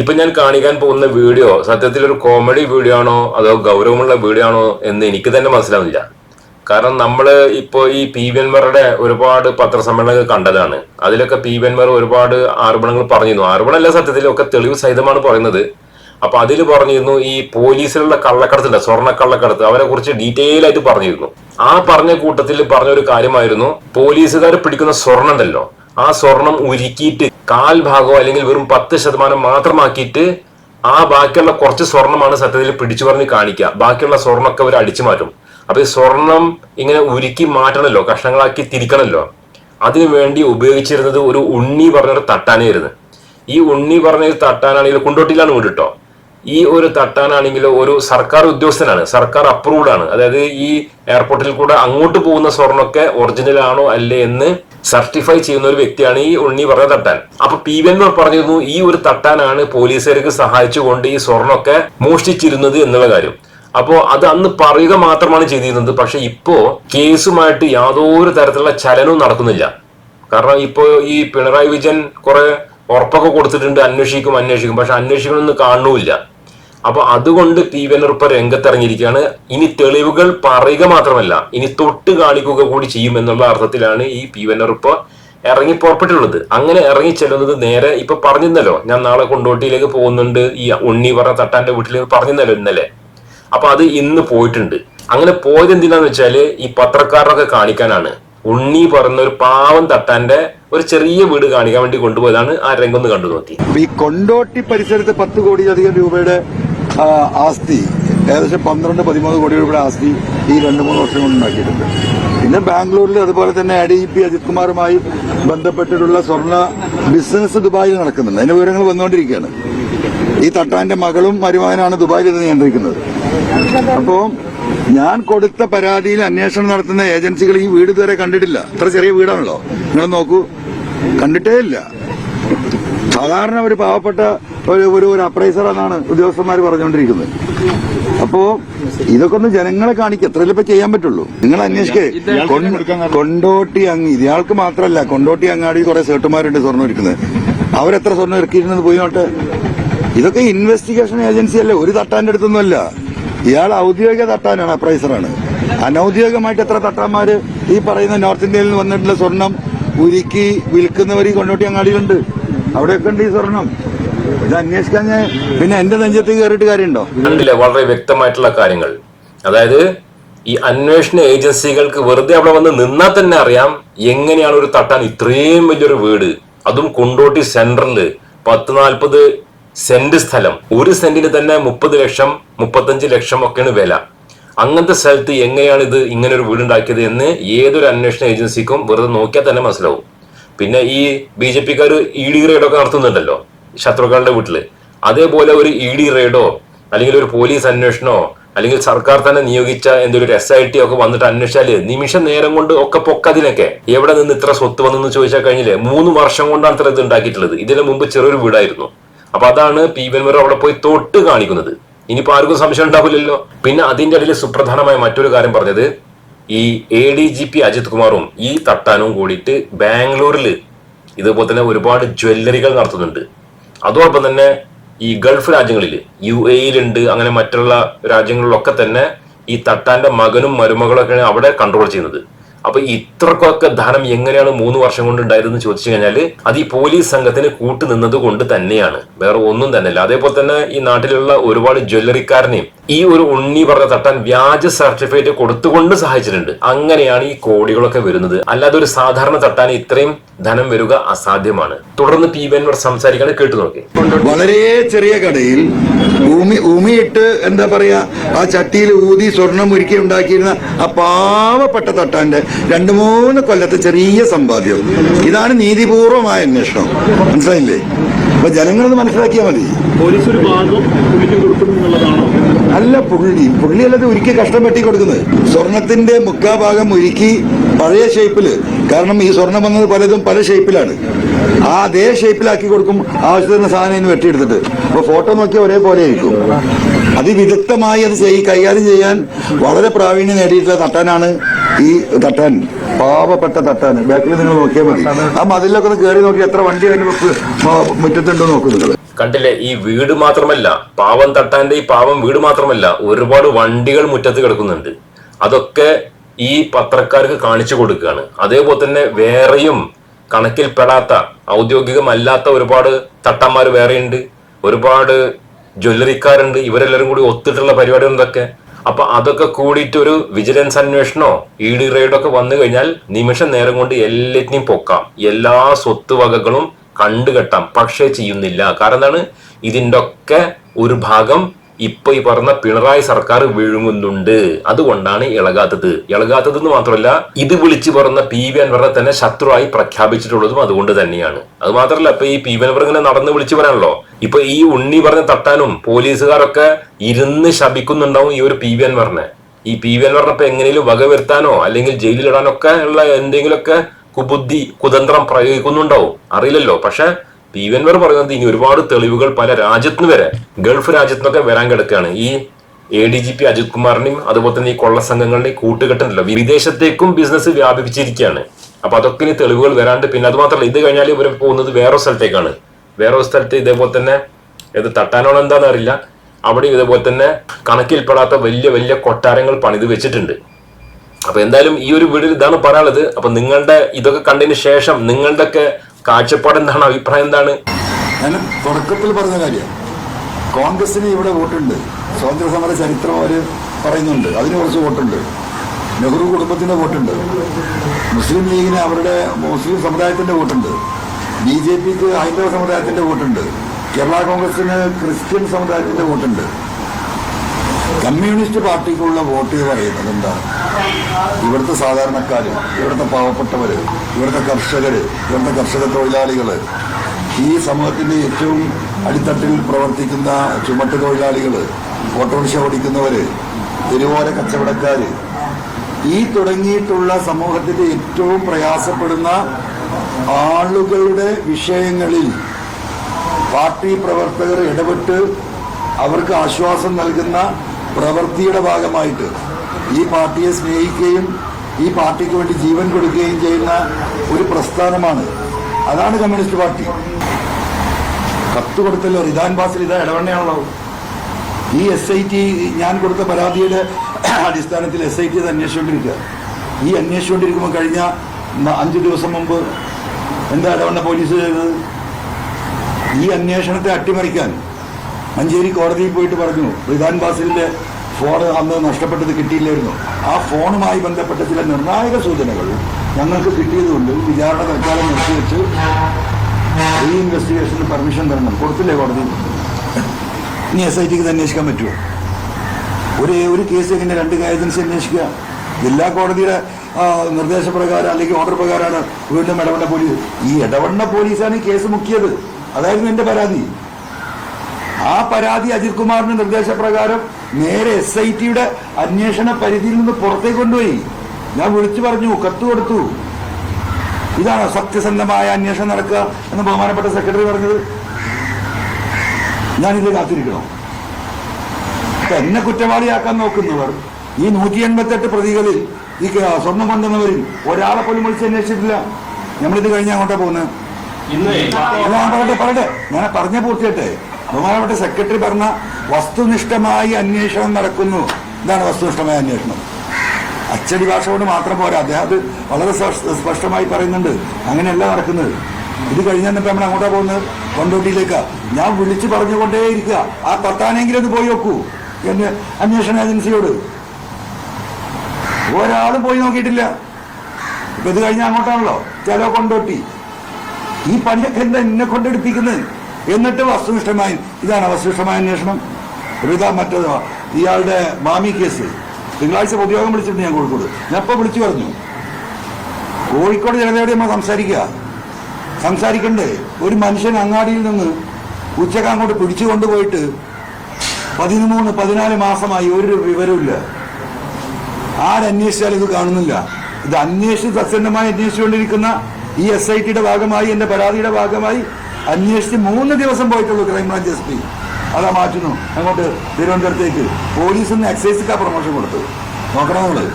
ഇപ്പൊ ഞാൻ കാണിക്കാൻ പോകുന്ന വീഡിയോ സത്യത്തിൽ ഒരു കോമഡി വീഡിയോ ആണോ അതോ ഗൗരവമുള്ള വീഡിയോ ആണോ എന്ന് എനിക്ക് തന്നെ മനസ്സിലാവില്ല കാരണം നമ്മൾ ഇപ്പോൾ ഈ പി വി എൻമാരുടെ ഒരുപാട് പത്രസമ്മേളനങ്ങൾ കണ്ടതാണ്. അതിലൊക്കെ പി വി എൻമാർ ഒരുപാട് ആരോപണങ്ങൾ പറഞ്ഞിരുന്നു. ആരോപണമല്ല സത്യത്തിൽ ഒക്കെ തെളിവ് സഹിതമാണ് പറയുന്നത്. അപ്പൊ അതിൽ പറഞ്ഞിരുന്നു ഈ പോലീസിലുള്ള കള്ളക്കടത്തുണ്ട് സ്വർണ കള്ളക്കടത്ത്. അവരെ കുറിച്ച് ഡീറ്റെയിൽ ആയിട്ട് പറഞ്ഞിരുന്നു. ആ പറഞ്ഞ കൂട്ടത്തിൽ പറഞ്ഞ ഒരു കാര്യമായിരുന്നു പോലീസുകാർ പിടിക്കുന്ന സ്വർണം ഉണ്ടല്ലോ. ആ സ്വർണം ഉരുക്കിയിട്ട് കാൽ ഭാഗമോ അല്ലെങ്കിൽ വെറും പത്ത് ശതമാനം മാത്രമാക്കിയിട്ട് ആ ബാക്കിയുള്ള കുറച്ച് സ്വർണമാണ് സത്യത്തിൽ പിടിച്ചു പറഞ്ഞ് കാണിക്കുക. ബാക്കിയുള്ള സ്വർണമൊക്കെ അവർ അടിച്ചു മാറ്റും. അപ്പൊ ഈ സ്വർണം ഇങ്ങനെ ഉരുക്കി മാറ്റണല്ലോ കഷ്ണങ്ങളാക്കി തിരിക്കണല്ലോ. അതിനു വേണ്ടി ഉപയോഗിച്ചിരുന്നത് ഒരു ഉണ്ണി പറഞ്ഞൊരു തട്ടാനായിരുന്നു. ഈ ഉണ്ണി പറഞ്ഞ തട്ടാനാണെങ്കിൽ കുണ്ടോട്ടിയിലാണ് വീട് കേട്ടോ ഈ ഒരു തട്ടാനാണെങ്കിൽ ഒരു സർക്കാർ ഉദ്യോഗസ്ഥനാണ് സർക്കാർ അപ്രൂവ്ഡ് ആണ്. അതായത് ഈ എയർപോർട്ടിൽ കൂടെ അങ്ങോട്ട് പോകുന്ന സ്വർണമൊക്കെ ഒറിജിനൽ ആണോ അല്ലേ എന്ന് സർട്ടിഫൈ ചെയ്യുന്ന ഒരു വ്യക്തിയാണ് ഈ ഉണ്ണി പറഞ്ഞ തട്ടാൻ. അപ്പൊ പി വി എന്നോട് പറഞ്ഞിരുന്നു ഈ ഒരു തട്ടാനാണ് പോലീസുകാർക്ക് സഹായിച്ചുകൊണ്ട് ഈ സ്വർണമൊക്കെ മോഷ്ടിച്ചിരുന്നത് എന്നുള്ള കാര്യം. അപ്പോ അത് അന്ന് പറയുക മാത്രമാണ് ചെയ്തിരുന്നത്. പക്ഷെ ഇപ്പോ കേസുമായിട്ട് യാതൊരു തരത്തിലുള്ള ചലനവും നടക്കുന്നില്ല. കാരണം ഇപ്പോ ഈ പിണറായി വിജയൻ കുറെ ഉറപ്പൊക്കെ കൊടുത്തിട്ടുണ്ട് അന്വേഷിക്കും അന്വേഷിക്കും. പക്ഷെ അന്വേഷിക്കണമെന്ന് കാണുന്നില്ല അപ്പൊ അതുകൊണ്ട് പി വി ഇപ്പൊ രംഗത്തിറങ്ങിയിരിക്കുകയാണ്. ഇനി തെളിവുകൾ പറയുക മാത്രമല്ല ഇനി തൊട്ട് കാണിക്കുക കൂടി ചെയ്യും എന്നുള്ള അർത്ഥത്തിലാണ് ഈ പി വി ഇറങ്ങി പുറപ്പെട്ടുള്ളത് അങ്ങനെ ഇറങ്ങി ചെല്ലുന്നത് നേരെ ഇപ്പൊ പറഞ്ഞിരുന്നല്ലോ ഞാൻ നാളെ കൊണ്ടോട്ടിയിലേക്ക് പോകുന്നുണ്ട് ഈ ഉണ്ണി പറ തട്ടാന്റെ വീട്ടിലേക്ക് പറഞ്ഞിരുന്നല്ലോ ഇന്നലെ. അപ്പൊ അത് ഇന്ന് പോയിട്ടുണ്ട്. അങ്ങനെ പോയത് എന്തിനാന്ന് വെച്ചാൽ ഈ പത്രക്കാരനൊക്കെ കാണിക്കാനാണ്. ഉണ്ണി പറഞ്ഞ ഒരു പാവം തട്ടാന്റെ ഒരു ചെറിയ വീട് കാണിക്കാൻ വേണ്ടി കൊണ്ടുപോയതാണ് ആ രംഗം ഒന്ന് കണ്ടു നോക്കി. ഈ കൊണ്ടോട്ടി പരിസരത്ത് പത്ത് കോടിയിലധികം രൂപയുടെ ആസ്തി. ഏകദേശം പന്ത്രണ്ട് പതിമൂന്ന് കോടി രൂപയുടെ ആസ്തി ഈ രണ്ട് മൂന്ന് വർഷം കൊണ്ട് ഉണ്ടാക്കിയിട്ടുണ്ട്. പിന്നെ ബാംഗ്ലൂരിൽ അതുപോലെ തന്നെ എ ഡി പി അജിത് കുമാറുമായി ബന്ധപ്പെട്ടിട്ടുള്ള സ്വർണ ബിസിനസ് ദുബായിൽ നടക്കുന്നുണ്ട്. അതിന്റെ വിവരങ്ങൾ വന്നുകൊണ്ടിരിക്കുകയാണ്. ഈ തട്ടാന്റെ മകളും മരുമകനാണ് ദുബായിൽ ഇത് നിയന്ത്രിക്കുന്നത്. അപ്പോ ഞാൻ കൊടുത്ത പരാതിയിൽ അന്വേഷണം നടത്തുന്ന ഏജൻസികൾ ഈ വീട് ഇതുവരെ കണ്ടിട്ടില്ല. അത്ര ചെറിയ വീടാണല്ലോ. നിങ്ങൾ നോക്കൂ. കണ്ടിട്ടേ ഇല്ല. സാധാരണ ഒരു പാവപ്പെട്ട ഒരു ഒരു ഒരു അപ്രൈസർ എന്നാണ് ഉദ്യോഗസ്ഥന്മാർ പറഞ്ഞുകൊണ്ടിരിക്കുന്നത്. അപ്പോ ഇതൊക്കെ ഒന്ന് ജനങ്ങളെ കാണിക്കുക എത്രയല്ലേ ഇപ്പൊ ചെയ്യാൻ പറ്റുള്ളൂ. നിങ്ങൾ അന്വേഷിക്കേ. കൊണ്ടോട്ടി അങ്ങ് ഇയാൾക്ക് മാത്രമല്ല കൊണ്ടോട്ടി അങ്ങാടി കുറെ സേട്ടുമാരുണ്ട് സ്വർണം ഇരിക്കുന്നത് അവരെത്ര സ്വർണം ഇറക്കിയിരുന്നത് പോയി നോട്ടെ. ഇതൊക്കെ ഇൻവെസ്റ്റിഗേഷൻ ഏജൻസി അല്ലേ? ഒരു തട്ടാന്റെ അടുത്തൊന്നുമല്ല. ഇയാൾ ഔദ്യോഗിക തട്ടാനാണ് അപ്രൈസറാണ് അനൌദ്യോഗികമായിട്ട് എത്ര തട്ടാന്മാര് ഈ പറയുന്ന നോർത്ത് ഇന്ത്യയിൽ നിന്ന് വന്നിട്ടുള്ള സ്വർണം ഉരുക്കി വിൽക്കുന്നവർ ഈ കൊണ്ടോട്ടി അങ്ങാടിയിലുണ്ട്. അവിടെയൊക്കെ ഉണ്ട് ഈ സ്വർണം. ഇത് അന്വേഷിക്കാൻ ഞാൻ പിന്നെ എന്റെ നെഞ്ചത്ത് കയറിയിട്ട് കാര്യമുണ്ടോ? കണ്ടില്ല വളരെ വ്യക്തമായിട്ടുള്ള കാര്യങ്ങൾ. അതായത് ഈ അന്വേഷണ ഏജൻസികൾക്ക് വെറുതെ അവിടെ വന്ന് നിന്നാൽ തന്നെ അറിയാം എങ്ങനെയാണ് ഒരു തട്ടാൻ ഇത്രയും വലിയൊരു വീട്. അതും കുണ്ടോട്ടി സെന്ററിൽ പത്ത് നാൽപ്പത് സെന്റ് സ്ഥലം. ഒരു സെന്റിന് തന്നെ മുപ്പത് ലക്ഷം മുപ്പത്തഞ്ച് ലക്ഷം ഒക്കെയാണ് വില. അങ്ങനത്തെ സ്ഥലത്ത് എങ്ങനെയാണ് ഇത് ഇങ്ങനെ ഒരു വീടുണ്ടാക്കിയത് എന്ന് ഏതൊരു അന്വേഷണ ഏജൻസിക്കും വെറുതെ നോക്കിയാൽ തന്നെ മനസ്സിലാവും. പിന്നെ ഈ ബി ജെ പിക്കാർ ഇ ഡി റെയ്ഡൊക്കെ നടത്തുന്നുണ്ടല്ലോ ശത്രുക്കളുടെ വീട്ടിൽ. അതേപോലെ ഒരു ഇ ഡി റെയ്ഡോ അല്ലെങ്കിൽ ഒരു പോലീസ് അന്വേഷണമോ അല്ലെങ്കിൽ സർക്കാർ തന്നെ നിയോഗിച്ച എന്തൊരു എസ് ഐ ടി ഒക്കെ വന്നിട്ട് അന്വേഷിച്ചാൽ നിമിഷ നേരം കൊണ്ട് ഒക്കെ പൊക്കതിനൊക്കെ എവിടെ നിന്ന് ഇത്ര സ്വത്ത് വന്നെന്ന് ചോദിച്ചാൽ കഴിഞ്ഞില്ലേ മൂന്ന് വർഷം കൊണ്ടാണ് ഇത്ര ഇത് ഉണ്ടാക്കിയിട്ടുള്ളത്. ഇതിന് മുമ്പ് ചെറിയൊരു വീടായിരുന്നു. അപ്പൊ അതാണ് പി വെൻവർ അവിടെ പോയി തൊട്ട് കാണിക്കുന്നത്. ഇനിയിപ്പോ ആർക്കും സംശയം ഉണ്ടാവില്ലല്ലോ. പിന്നെ അതിന്റെ ഇടയിൽ സുപ്രധാനമായ മറ്റൊരു കാര്യം പറഞ്ഞത് ഈ A D G P Ajith കുമാറും ഈ തട്ടാനും കൂടിയിട്ട് ബാംഗ്ലൂരിൽ ഇതുപോലെ തന്നെ ഒരുപാട് ജ്വല്ലറികൾ നടത്തുന്നുണ്ട്. അതോടൊപ്പം തന്നെ ഈ ഗൾഫ് രാജ്യങ്ങളിൽ യു എയിലുണ്ട് അങ്ങനെ മറ്റുള്ള രാജ്യങ്ങളിലൊക്കെ തന്നെ ഈ തട്ടാന്റെ മകനും മരുമകളൊക്കെയാണ് അവിടെ കൺട്രോൾ ചെയ്യുന്നത്. അപ്പൊ ഇത്രക്കൊക്കെ ധനം എങ്ങനെയാണ് മൂന്ന് വർഷം കൊണ്ട് ഉണ്ടായതെന്ന് ചോദിച്ചു കഴിഞ്ഞാൽ അത് ഈ പോലീസ് സംഘത്തിന് കൂട്ടു നിന്നത് കൊണ്ട് തന്നെയാണ്. വേറെ ഒന്നും തന്നെയല്ല. അതേപോലെ തന്നെ ഈ നാട്ടിലുള്ള ഒരുപാട് ജ്വല്ലറിക്കാരനെയും ഈ ഒരു ഉണ്ണി പറഞ്ഞ തട്ടാൻ വ്യാജ സർട്ടിഫിക്കറ്റ് കൊടുത്തുകൊണ്ട് സഹായിച്ചിട്ടുണ്ട്. അങ്ങനെയാണ് ഈ കോടികളൊക്കെ വരുന്നത്. അല്ലാതെ ഒരു സാധാരണ തട്ടാൻ ഇത്രയും ധനം വരിക അസാധ്യമാണ്. തുടർന്ന് പി വെൻവർ സംസാരിക്കാണ് കേട്ടു നോക്കി. വളരെ ചെറിയ കടയിൽ ഭൂമി ഭൂമിയിട്ട് എന്താ പറയാ ആ ചട്ടിയിൽ ഊതി സ്വർണം ഒരുക്കി ഉണ്ടാക്കിയിരുന്ന ആ പാവപ്പെട്ട തട്ടാന്റെ രണ്ടു മൂന്ന് കൊല്ലത്തെ ചെറിയ സമ്പാദ്യം. ഇതാണ് നീതിപൂർവമായ അന്വേഷണം. മനസ്സിലായില്ലേ? അപ്പൊ ജനങ്ങളത് മനസ്സിലാക്കിയാൽ മതി. അല്ല പുള്ളി പുള്ളി അല്ലാതെ കഷ്ടം വെട്ടി കൊടുക്കുന്നത് സ്വർണത്തിന്റെ മുക്കാഭാഗം ഒരുക്കി പഴയ ഷേപ്പിൽ കാരണം ഈ സ്വർണം വന്നത് പലതും പല ഷേപ്പിലാണ് ആ അതേ ഷേപ്പിലാക്കി കൊടുക്കും ആവശ്യത്തിന് സാധനം ഇന്ന് വെട്ടിയെടുത്തിട്ട്. അപ്പൊ ഫോട്ടോ നോക്കിയാൽ ഒരേപോലെ ആയിരിക്കും അതിവിദഗ്ധമായി അത് ചെയ് കൈകാര്യം ചെയ്യാൻ വളരെ പ്രാവീണ്യം നേടിയിട്ടുള്ള തട്ടാനാണ് ഈ തട്ടാൻ. പാവപ്പെട്ട തട്ടാൻ. ബാക്കിൽ നിങ്ങൾ നോക്കിയാൽ മതി. ആ മതിലൊക്കെ ഒന്ന് കയറി നോക്കി എത്ര വണ്ടി മുറ്റത്തുണ്ടോ നോക്കൂ കണ്ടില്ലേ ഈ വീട് മാത്രമല്ല പാവം തട്ടാന്റെ ഈ പാവം വീട് മാത്രമല്ല ഒരുപാട് വണ്ടികൾ മുറ്റത്ത് കിടക്കുന്നുണ്ട്. അതൊക്കെ ഈ പത്രക്കാർക്ക് കാണിച്ചു കൊടുക്കുകയാണ്. അതേപോലെ തന്നെ വേറെയും കണക്കിൽപ്പെടാത്ത ഔദ്യോഗികമല്ലാത്ത ഒരുപാട് തട്ടന്മാർ വേറെയുണ്ട് ഒരുപാട് ജ്വല്ലറിക്കാരുണ്ട്. ഇവരെല്ലാവരും കൂടി ഒത്തിട്ടുള്ള പരിപാടി എന്തൊക്കെ? അപ്പൊ അതൊക്കെ കൂടിയിട്ട് ഒരു വിജിലൻസ് അന്വേഷണോ ഇ ഡി റെയ്ഡൊക്കെ വന്നു കഴിഞ്ഞാൽ നിമിഷം നേരം കൊണ്ട് എല്ലാറ്റിനെയും പൊക്കാം. എല്ലാ സ്വത്ത് വകകളും കണ്ടുകെട്ടാം. പക്ഷേ ചെയ്യുന്നില്ല. കാരണം എന്താണ്? ഇതിന്റെ ഒക്കെ ഒരു ഭാഗം ഇപ്പൊ ഈ പറഞ്ഞ പിണറായി സർക്കാർ വിഴുങ്ങുന്നുണ്ട്. അതുകൊണ്ടാണ് ഇളകാത്തത്. ഇളകാത്തത് എന്ന് മാത്രമല്ല ഇത് വിളിച്ചു പറഞ്ഞ പി വി അൻവറിനെ തന്നെ ശത്രുവായി പ്രഖ്യാപിച്ചിട്ടുള്ളതും അതുകൊണ്ട് തന്നെയാണ്. അത് മാത്രമല്ല ഇപ്പൊ ഈ പി വി അൻവർ ഇങ്ങനെ നടന്ന് വിളിച്ചു പറയാനല്ലോ ഇപ്പൊ ഈ ഉണ്ണി പറഞ്ഞ തട്ടാനും പോലീസുകാരൊക്കെ ഇരുന്ന് ശപിക്കുന്നുണ്ടാവും ഈ ഒരു പി വി അൻവറിനെ. ഈ പി വി അൻവറിനെ ഇപ്പൊ എങ്ങനെയും വകവരുത്താനോ അല്ലെങ്കിൽ ജയിലിലിടാനൊക്കെ ഉള്ള എന്തെങ്കിലുമൊക്കെ കുബുദ്ധി കുതന്ത്രം പ്രയോഗിക്കുന്നുണ്ടാവും. അറിയില്ലല്ലോ. പക്ഷെ പി വി പറയുന്നത് ഇനി ഒരുപാട് തെളിവുകൾ പല രാജ്യത്തിന് വരെ ഗൾഫ് രാജ്യത്തിനൊക്കെ വരാൻ കിടക്കുകയാണ്. ഈ A D G P Ajith കുമാറിനെയും അതുപോലെ തന്നെ ഈ കൊള്ള സംഘങ്ങളുടെയും കൂട്ടുകെട്ടുണ്ടല്ലോ. വിദേശത്തേക്കും ബിസിനസ് വ്യാപിപ്പിച്ചിരിക്കുകയാണ്. അപ്പൊ അതൊക്കെ ഇനി തെളിവുകൾ വരാണ്ട് പിന്നെ അത് മാത്രമല്ല ഇത് കഴിഞ്ഞാൽ ഇവർ പോകുന്നത് വേറെ സ്ഥലത്തേക്കാണ്. വേറെ സ്ഥലത്ത് ഇതേപോലെ തന്നെ ഇത് തട്ടാനോളം എന്താണെന്ന് അറിയില്ല. അവിടെ ഇതേപോലെ തന്നെ കണക്കിൽപ്പെടാത്ത വലിയ വലിയ കൊട്ടാരങ്ങൾ പണിത് വെച്ചിട്ടുണ്ട്. അപ്പൊ എന്തായാലും ഈ ഒരു വീഡിയോയിൽ ഇതാണ് പറയാനുള്ളത്. അപ്പൊ നിങ്ങളുടെ ഇതൊക്കെ കണ്ടതിന് ശേഷം നിങ്ങളുടെ ഒക്കെ കാഴ്ചപ്പാട് എന്താണ്? അഭിപ്രായം എന്താണ്? ഞാൻ തുടക്കത്തിൽ പറഞ്ഞ കാര്യം കോൺഗ്രസിന് ഇവിടെ വോട്ടുണ്ട്. സ്വാതന്ത്ര്യ സമര ചരിത്രം അവർ പറയുന്നുണ്ട്. അതിന് കുറച്ച് വോട്ടുണ്ട്. നെഹ്റു കുടുംബത്തിന്റെ വോട്ടുണ്ട്. മുസ്ലിം ലീഗിന് അവരുടെ മുസ്ലിം സമുദായത്തിന്റെ വോട്ടുണ്ട്. ബി ജെ പിക്ക് ഹൈന്ദവ സമുദായത്തിന്റെ വോട്ടുണ്ട്. കേരള കോൺഗ്രസിന് ക്രിസ്ത്യൻ സമുദായത്തിന്റെ വോട്ടുണ്ട്. കമ്മ്യൂണിസ്റ്റ് പാർട്ടിക്കുള്ള വോട്ട് പറയുന്നത് എന്താണ്? ഇവിടുത്തെ സാധാരണക്കാര് ഇവിടുത്തെ പാവപ്പെട്ടവര് ഇവിടുത്തെ കർഷകര് ഇവിടുത്തെ കർഷക തൊഴിലാളികൾ ഈ സമൂഹത്തിന്റെ ഏറ്റവും അടിത്തട്ടിൽ പ്രവർത്തിക്കുന്ന ചുമട്ട് തൊഴിലാളികൾ ഓട്ടോറിക്ഷ ഓടിക്കുന്നവര് തെരുവോര കച്ചവടക്കാര് ഈ തുടങ്ങിയിട്ടുള്ള സമൂഹത്തിന്റെ ഏറ്റവും പ്രയാസപ്പെടുന്ന ആളുകളുടെ വിഷയങ്ങളിൽ പാർട്ടി പ്രവർത്തകർ ഇടപെട്ട് അവർക്ക് ആശ്വാസം നൽകുന്ന പ്രവൃത്തിയുടെ ഭാഗമായിട്ട് ഈ പാർട്ടിയെ സ്നേഹിക്കുകയും ഈ പാർട്ടിക്ക് വേണ്ടി ജീവൻ കൊടുക്കുകയും ചെയ്യുന്ന ഒരു പ്രസ്ഥാനമാണ്. അതാണ് കമ്മ്യൂണിസ്റ്റ് പാർട്ടി. കത്ത് കൊടുത്തല്ലോ. റിദാൻ ബാസിൽ ഇതാ ഇടവണ്ണയാണല്ലോ. ഈ എസ് ഐ ടി ഞാൻ കൊടുത്ത പരാതിയുടെ അടിസ്ഥാനത്തിൽ എസ് ഐ ടി അത് അന്വേഷിച്ചുകൊണ്ടിരിക്കുക. ഈ അന്വേഷിച്ചുകൊണ്ടിരിക്കുമ്പോൾ കഴിഞ്ഞ അഞ്ചു ദിവസം മുമ്പ് എന്താ ഇടവണ്ണ പോലീസ് ചെയ്തത്? ഈ അന്വേഷണത്തെ അട്ടിമറിക്കാൻ മഞ്ചേരി കോടതിയിൽ പോയിട്ട് പറഞ്ഞു. റിദാൻ ബാസിലിന്റെ ഫോൺ അന്ന് നഷ്ടപ്പെട്ടത് കിട്ടിയില്ലായിരുന്നു. ആ ഫോണുമായി ബന്ധപ്പെട്ട ചില നിർണായക സൂചനകൾ ഞങ്ങൾക്ക് കിട്ടിയതുകൊണ്ട് വിചാരണ തൽക്കാലം നിർത്തിവെച്ച് റീ ഇൻവെസ്റ്റിഗേഷന് പെർമിഷൻ തരണം. കൊടുത്തില്ലേ കോടതി? ഇനി എസ് ഐ ടിക്ക് അന്വേഷിക്കാൻ പറ്റുമോ? ഒരു ഒരു കേസ് എങ്ങനെ രണ്ട് ഏജൻസി അന്വേഷിക്കുക? ജില്ലാ കോടതിയുടെ നിർദ്ദേശപ്രകാരം അല്ലെങ്കിൽ ഓർഡർ പ്രകാരമാണ് വീണ്ടും ഇടവണ്ണ പോലീസ്. ഈ ഇടവണ്ണ പോലീസാണ് ഈ കേസ് മുക്കിയത്. അതായിരുന്നു എന്റെ പരാതി. ആ പരാതി അജിത് കുമാറിന്റെ നിർദ്ദേശപ്രകാരം നേരെ എസ് ഐ ടിയുടെ അന്വേഷണ പരിധിയിൽ നിന്ന് പുറത്തേക്ക് കൊണ്ടുപോയി. ഞാൻ വിളിച്ചു പറഞ്ഞു കത്ത് കൊടുത്തു. ഇതാണ് സത്യസന്ധമായ അന്വേഷണം നടക്കുക എന്ന് ബഹുമാനപ്പെട്ട സെക്രട്ടറി പറഞ്ഞത്. ഞാനിത് കാത്തിരിക്കണോ. എന്നെ കുറ്റവാളിയാക്കാൻ നോക്കുന്നവർ ഈ നൂറ്റി എൺപത്തെട്ട് പ്രതികളിൽ ഈ സ്വർണം കൊണ്ടുവന്നവരിൽ ഒരാളെ പോലും വിളിച്ച് അന്വേഷിച്ചിട്ടില്ല. നമ്മളിത് കഴിഞ്ഞ് അങ്ങോട്ടാ പോകുന്നത്. പറയട്ടെ ഞാൻ പറഞ്ഞ പൂർത്തിയട്ടെ ബഹുമാനപ്പെട്ട സെക്രട്ടറി പറഞ്ഞ വസ്തുനിഷ്ഠമായി അന്വേഷണം നടക്കുന്നു. ഇതാണ് വസ്തുനിഷ്ഠമായ അന്വേഷണം? അച്ചടി ഭാഷ കൊണ്ട് മാത്രം പോരാ. അദ്ദേഹം അത് വളരെ സ്പഷ്- സ്പഷ്ടമായി പറയുന്നുണ്ട്. അങ്ങനെയല്ല നടക്കുന്നത്. ഇത് കഴിഞ്ഞാൽ നമ്മൾ അങ്ങോട്ടാ പോകുന്നത്? കൊണ്ടോട്ടിയിലേക്കാ. ഞാൻ വിളിച്ചു പറഞ്ഞുകൊണ്ടേയിരിക്കുക. ആ പത്താനെങ്കിലും ഒന്ന് പോയി നോക്കൂ. എന്ന് അന്വേഷണ ഏജൻസിയോട്. ഒരാളും പോയി നോക്കിയിട്ടില്ല. ഇപ്പൊ ഇത് കഴിഞ്ഞാൽ അങ്ങോട്ടാണല്ലോ. ചില കൊണ്ടോട്ടി. ഈ പണിയൊക്കെ എന്താ എന്നെ കൊണ്ടെടുപ്പിക്കുന്നത് എന്നിട്ട് വസ്തുനിഷ്ഠമായി. ഇതാണ് വസ്തുനിഷ്ഠമായ അന്വേഷണം. ഒരു ഇതാ മറ്റേത് ഇയാളുടെ മാമി കേസ്. തിങ്കളാഴ്ച പൊതുയോഗം വിളിച്ചിട്ടുണ്ട് ഞാൻ കോഴിക്കോട്. ഞാൻ ഇപ്പൊ വിളിച്ചു പറഞ്ഞു. കോഴിക്കോട് ജനതയോട് നമ്മൾ സംസാരിക്കുക. സംസാരിക്കണ്ടേ? ഒരു മനുഷ്യൻ അങ്ങാടിയിൽ നിന്ന് ഉച്ചയ്ക്ക് അങ്ങോട്ട് പിടിച്ചു കൊണ്ടുപോയിട്ട് പതിമൂന്ന് പതിനാല് മാസമായി ഒരു വിവരമില്ല ആരന്വേഷിച്ചാലും ഇത് കാണുന്നില്ല. ഇത് അന്വേഷിച്ച് സത്യസന്ധമായി അന്വേഷിച്ചുകൊണ്ടിരിക്കുന്ന ഈ എസ് ഐ ടിയുടെ ഭാഗമായി എന്റെ പരാതിയുടെ ഭാഗമായി അന്വേഷിച്ച് മൂന്ന് ദിവസം പോയിട്ടുള്ളൂ ക്രൈംബ്രാഞ്ച് എസ് പി. അതാ മാറ്റുന്നു. അങ്ങോട്ട് തിരുവനന്തപുരത്തേക്ക്. പോലീസിൽ നിന്ന് എക്സൈസിക്കാ പ്രൊമോഷൻ കൊടുത്തു. നോക്കണം നമ്മൾ